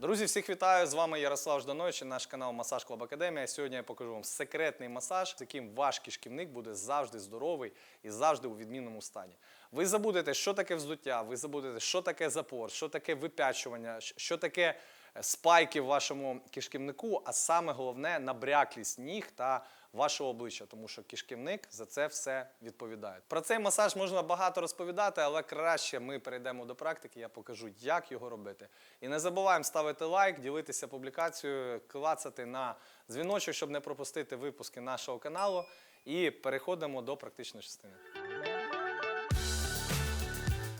Друзі, всіх вітаю! З вами Ярослав Жданович наш канал Масаж Клаб Академія. Сьогодні я покажу вам секретний масаж, з яким ваш кишківник буде завжди здоровий і завжди у відмінному стані. Ви забудете, що таке вздуття, ви забудете, що таке запор, що таке випячування, що таке е, спайки в вашому кишківнику, а саме головне набряклість ніг та вашого обличчя, тому що кишківник за це все відповідає. Про цей масаж можна багато розповідати, але краще ми перейдемо до практики. Я покажу, як його робити. І не забуваємо ставити лайк, ділитися публікацією, клацати на дзвіночок, щоб не пропустити випуски нашого каналу. І переходимо до практичної частини.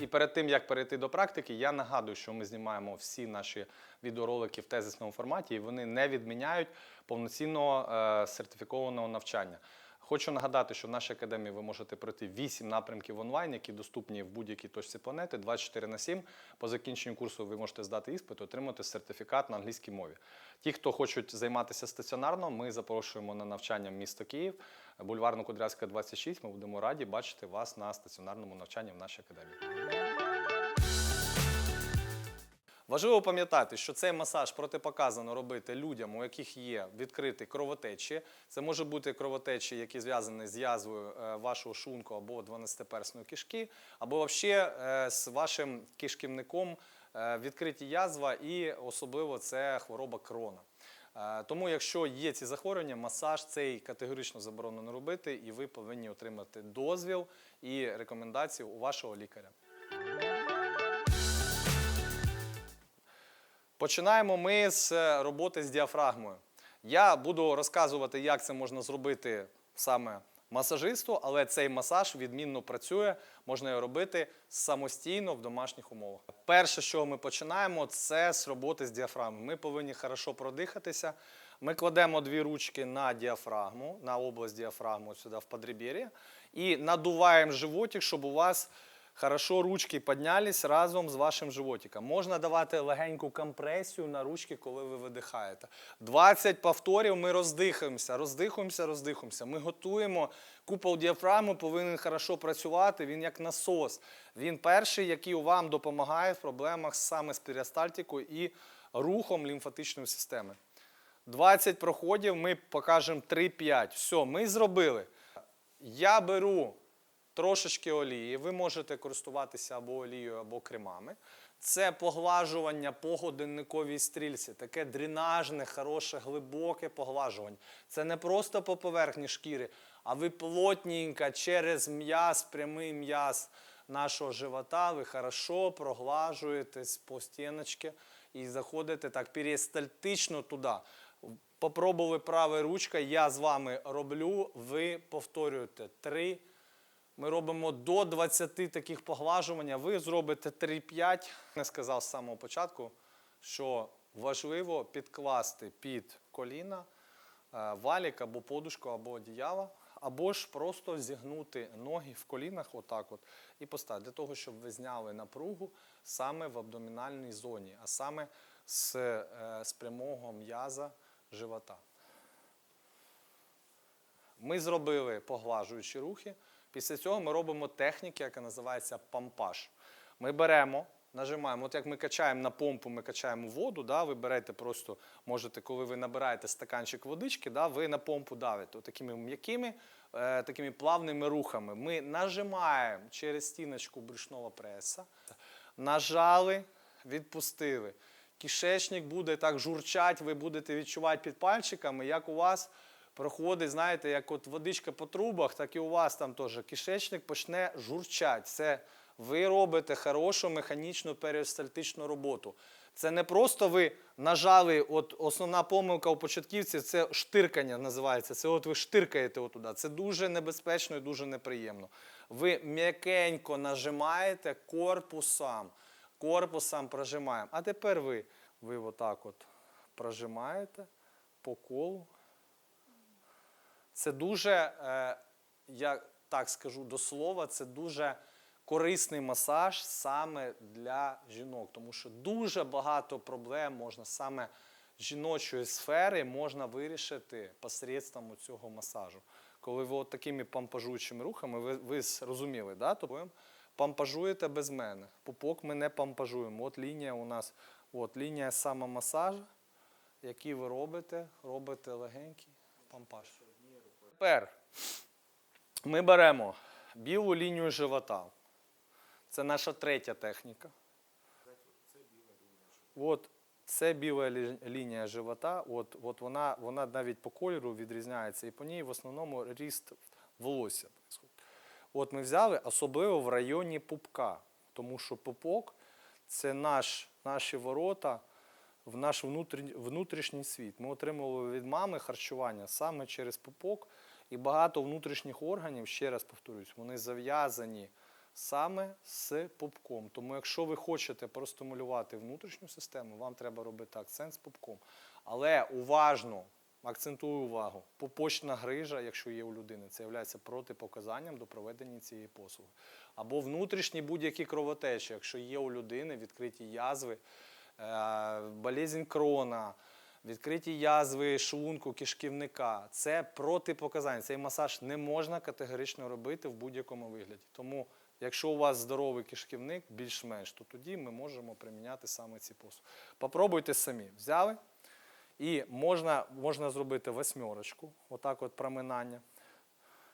І перед тим як перейти до практики, я нагадую, що ми знімаємо всі наші відеоролики в тезисному форматі, і вони не відміняють повноцінного е, сертифікованого навчання. Хочу нагадати, що в нашій академії ви можете пройти 8 напрямків онлайн, які доступні в будь-якій точці планети 24 на 7. По закінченню курсу ви можете здати іспит, отримати сертифікат на англійській мові. Ті, хто хочуть займатися стаціонарно, ми запрошуємо на навчання в місто Київ, бульварно Кудрявська, 26. Ми будемо раді бачити вас на стаціонарному навчанні в нашій академії. Важливо пам'ятати, що цей масаж протипоказано робити людям, у яких є відкриті кровотечі. Це може бути кровотечі, які зв'язані з язвою е, вашого шлунку або 12-персної кишки, або взагалі е, з вашим кишківником е, відкриті язва, і особливо це хвороба крона. Тому, якщо є ці захворювання, масаж цей категорично заборонено робити, і ви повинні отримати дозвіл і рекомендації у вашого лікаря. Починаємо ми з е, роботи з діафрагмою. Я буду розказувати, як це можна зробити саме масажисту, але цей масаж відмінно працює, можна його робити самостійно в домашніх умовах. Перше, чого ми починаємо, це з роботи з діафрагмою. Ми повинні хорошо продихатися. Ми кладемо дві ручки на діафрагму, на область діафрагму сюди в подребер'я, і надуваємо животик, щоб у вас Хорошо ручки піднялись разом з вашим животиком. Можна давати легеньку компресію на ручки, коли ви видихаєте. 20 повторів ми роздихаємося, роздихуємося, роздихуємося. Ми готуємо. Купол діафрагми повинен хорошо працювати, він як насос. Він перший, який вам допомагає в проблемах саме з перистальтикою і рухом лімфатичної системи. 20 проходів ми покажемо 3-5. Все, ми зробили. Я беру трошечки олії. Ви можете користуватися або олією, або кремами. Це поглажування по годинниковій стрільці, таке дренажне, хороше, глибоке поглажування. Це не просто по поверхні шкіри, а ви плотненько через м'яз, прямий м'яз нашого живота, ви хорошо проглажуєтесь по стіночці і заходите так перистальтично туди. Попробували правою ручкою, я з вами роблю, ви повторюєте три. Ми робимо до 20 таких поглажувань, а ви зробите 3-5. Не сказав з самого початку, що важливо підкласти під коліна е, валік або подушку, або одіяло, або ж просто зігнути ноги в колінах, отак от, і поставити, для того, щоб ви зняли напругу саме в абдомінальній зоні, а саме з, е, з прямого м'яза живота. Ми зробили поглажуючі рухи. Після цього ми робимо техніку, яка називається пампаж. Ми беремо, нажимаємо, от як ми качаємо на помпу, ми качаємо воду, да, ви берете просто, можете, коли ви набираєте стаканчик водички, да, ви на помпу давите такими м'якими, е, такими плавними рухами. Ми нажимаємо через стіночку брюшного преса, нажали, відпустили. Кишечник буде так журчать, ви будете відчувати під пальчиками, як у вас проходить, знаєте, як от водичка по трубах, так і у вас там теж кишечник почне журчати. Це ви робите хорошу механічну перистальтичну роботу. Це не просто ви нажали, от основна помилка у початківців це штиркання називається. Це от ви штиркаєте отуди. Це дуже небезпечно і дуже неприємно. Ви м'якенько нажимаєте корпусом. Корпусом прожимаємо. А тепер ви, ви отак от прожимаєте по колу. Це дуже, е, я так скажу до слова, це дуже корисний масаж саме для жінок, тому що дуже багато проблем можна саме жіночої сфери можна вирішити посередством цього масажу. Коли ви от такими помпажуючими рухами, ви, ви зрозуміли, да? Тобто пампажуєте без мене. Пупок ми не пампажуємо. От лінія у нас, от лінія самомасажу, який ви робите, робите легенький пампаж. Тепер ми беремо білу лінію живота. Це наша третя техніка. От це біла лінія живота. От, от вона, вона навіть по кольору відрізняється, і по ній в основному ріст волосся. От ми взяли особливо в районі пупка, тому що пупок це наш, наші ворота в наш внутрішній світ. Ми отримували від мами харчування саме через пупок, і багато внутрішніх органів, ще раз повторюсь, вони зав'язані саме з пупком. Тому, якщо ви хочете простимулювати внутрішню систему, вам треба робити акцент з пупком. Але уважно, акцентую увагу, пупочна грижа, якщо є у людини, це є протипоказанням до проведення цієї послуги. Або внутрішні будь-які кровотечі, якщо є у людини відкриті язви, е, болезнь крона, відкриті язви шлунку, кишківника. Це протипоказання. Цей масаж не можна категорично робити в будь-якому вигляді. Тому, якщо у вас здоровий кишківник, більш-менш, то тоді ми можемо приміняти саме ці послуги. Попробуйте самі. Взяли. І можна, можна зробити восьмерочку, отак от проминання.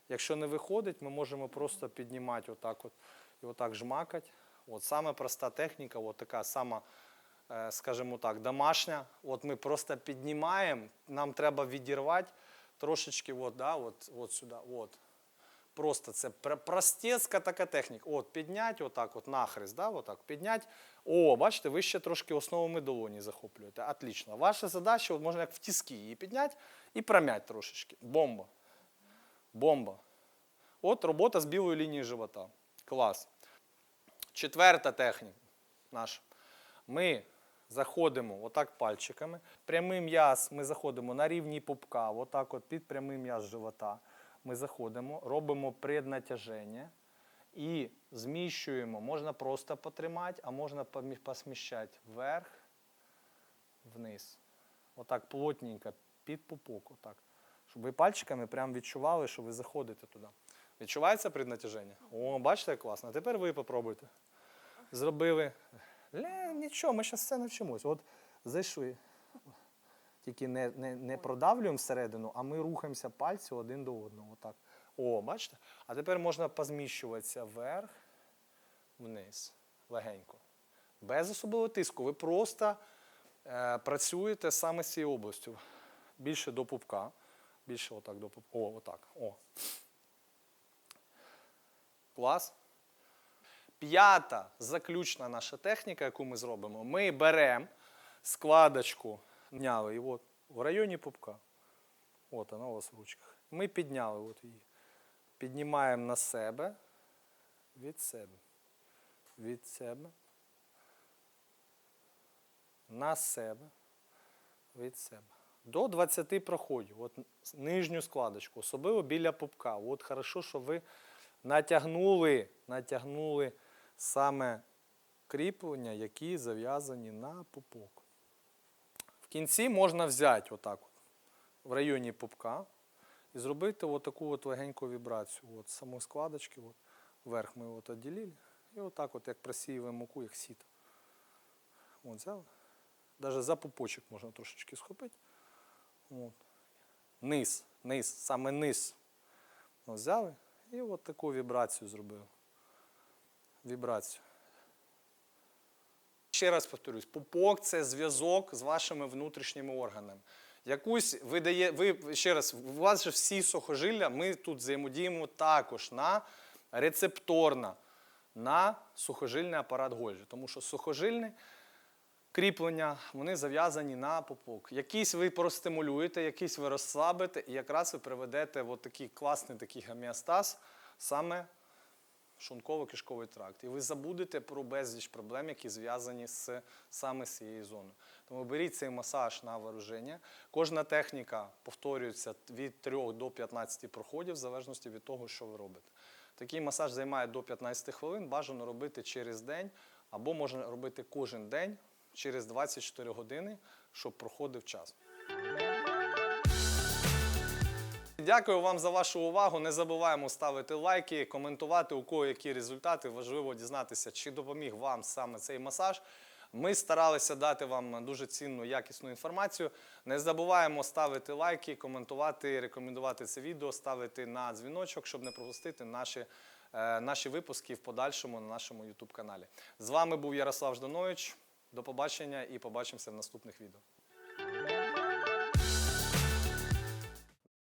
Якщо не виходить, ми можемо просто піднімати отак от і отак жмакати. От саме проста техніка, от така сама, скажімо так, домашня. От ми просто піднімаємо, нам треба відірвати трошечки от, да, от, от сюди. От. Просто це простецька така техніка. От, піднять, отак, от нахрест, да, отак, піднять. О, бачите, ви ще трошки основами долоні захоплюєте. Отлично. Ваша задача, от можна як в тіски її підняти і промять трошечки. Бомба. Бомба. От робота з білою лінією живота. Клас. Четверта техніка наша. Ми заходимо отак пальчиками. Прямий м'яз ми заходимо на рівні пупка, отак от під прямий м'яз живота. Ми заходимо, робимо преднатяження і зміщуємо. Можна просто потримати, а можна посміщати вверх, вниз. Отак плотненько, під пупок. Отак. Щоб ви пальчиками прям відчували, що ви заходите туди. Відчувається преднатяження? О, бачите, як класно. А тепер ви попробуйте. Зробили. Ле, нічого, ми зараз все навчимось. От зайшли. Тільки не, не, не продавлюємо всередину, а ми рухаємося пальці один до одного. Отак. О, бачите? А тепер можна позміщуватися вверх, вниз, легенько. Без особливого тиску. Ви просто е, працюєте саме з цією областю. Більше до пупка. Більше отак до пупка. О, отак. О. Клас. П'ята заключна наша техніка, яку ми зробимо. Ми беремо складочку, підняли от в районі пупка. От вона у вас в ручках. Ми підняли от її. Піднімаємо на себе, від себе, від себе, на себе, від себе. До 20 проходів. От нижню складочку, особливо біля пупка. От хорошо, що ви натягнули, натягнули саме кріплення, які зав'язані на пупок. В кінці можна взяти отак от, в районі пупка і зробити от таку от легеньку вібрацію. От самої складочки, от, вверх ми от відділили. І отак, от, як просіюємо муку, як сіто. От взяли. Навіть за пупочок можна трошечки схопити. От. Низ, низ, саме низ. От взяли і от таку вібрацію зробили. Вібрацію. Ще раз повторюсь, пупок це зв'язок з вашими внутрішніми органами. Якусь ви дає, ви ще раз, у вас же всі сухожилля, ми тут взаємодіємо також на рецепторно на сухожильний апарат Гольжі. Тому що сухожильне кріплення, вони зав'язані на пупок. Якісь ви простимулюєте, якісь ви розслабите, і якраз ви приведете от такий класний такий гомеостаз саме шлунково-кишковий тракт. І ви забудете про безліч проблем, які зв'язані з саме з цією зоною. Тому беріть цей масаж на вооруження. Кожна техніка повторюється від 3 до 15 проходів, в залежності від того, що ви робите. Такий масаж займає до 15 хвилин, бажано робити через день, або можна робити кожен день через 24 години, щоб проходив час. Дякую вам за вашу увагу. Не забуваємо ставити лайки, коментувати, у кого які результати. Важливо дізнатися, чи допоміг вам саме цей масаж. Ми старалися дати вам дуже цінну, якісну інформацію. Не забуваємо ставити лайки, коментувати, рекомендувати це відео, ставити на дзвіночок, щоб не пропустити наші, е, наші випуски в подальшому на нашому YouTube каналі. З вами був Ярослав Жданович. До побачення і побачимося в наступних відео.